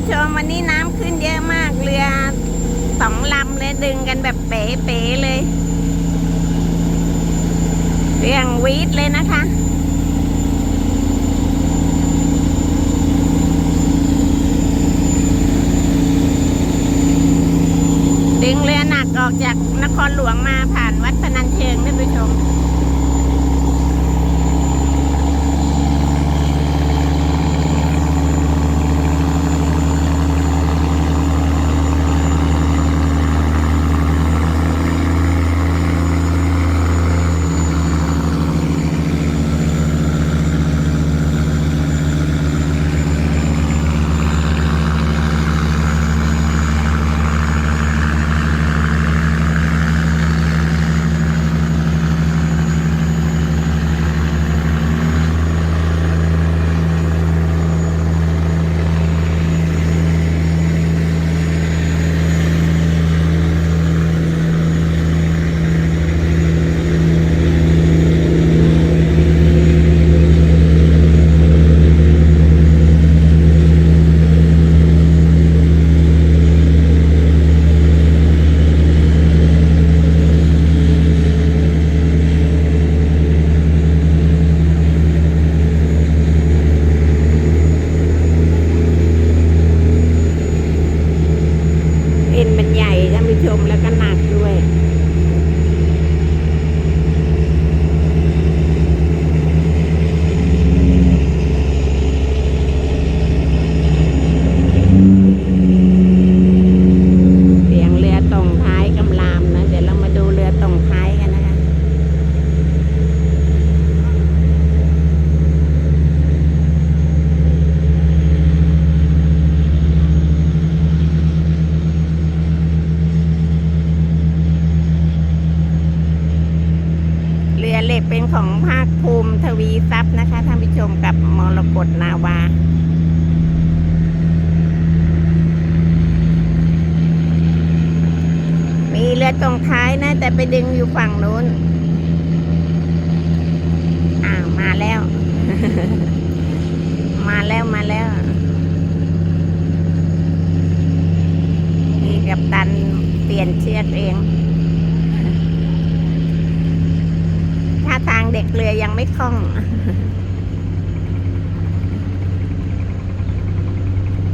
ผู้ชมวันนี้น้ำขึ้นเยอะมากเรือสองลำเลยดึงกันแบบเป๋ๆเลย เรื่องวีดเลยนะคะดึงเรือหนักออกจากนครหลวงมาผ่านวัดพนัญเชิงท่านผู้ชม มแล้วก็หนักด้วย เสียงเรือตรงท้ายกำลามนะ เดี๋ยวเรามาดูเรือตรงท้ายกันนะคะ เรือเหล็กเป็น ของภาคภูมิทวีทรัพย์นะคะท่านผู้ชมกับมรกตนาวามีเรือตรงท้ายนะ แต่ไปดึงอยู่ฝั่งนู้นอ้ามาแล้ว มาแล้วมาแล้วนี่กับตันเปลี่ยนเชือกเอง ท่าทาง เกเรือยังไม่คล่อง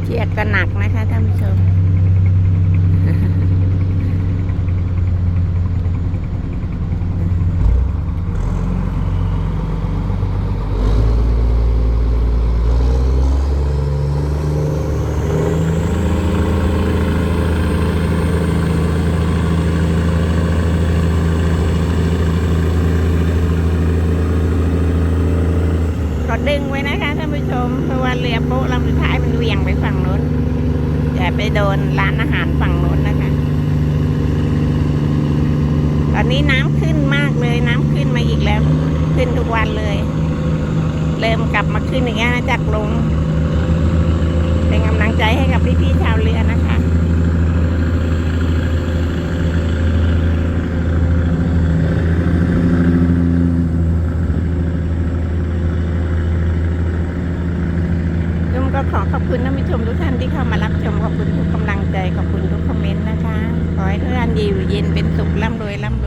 เชือกก็หนักนะคะท่านผู้ชม ดึงไว้นะคะท่านผู้ชมเพราะว่าเรือโป๊ะลำสุดท้ายมันเวียงไปฝั่งนู้นอย่าไปโดนร้านอาหารฝั่งนู้นนะคะ ตอนนี้น้ำขึ้นมากเลยน้ำขึ้นมาอีกแล้ว ขึ้นทุกวันเลย เริ่มกลับมาขึ้นอีกแล้วนะจากลง เป็นกำลังใจให้กับพี่ๆชาวเรือนะคะ นุ่ม ก็ขอขอบคุณท่านผู้ชมทุกท่านที่เข้ามารับชมขอบคุณทุกกำลังใจขอบคุณทุกคอมเมนต์นะคะ ขอให้ทุกท่านอยู่เย็นเป็นสุขร่ำรวยร่ำรวย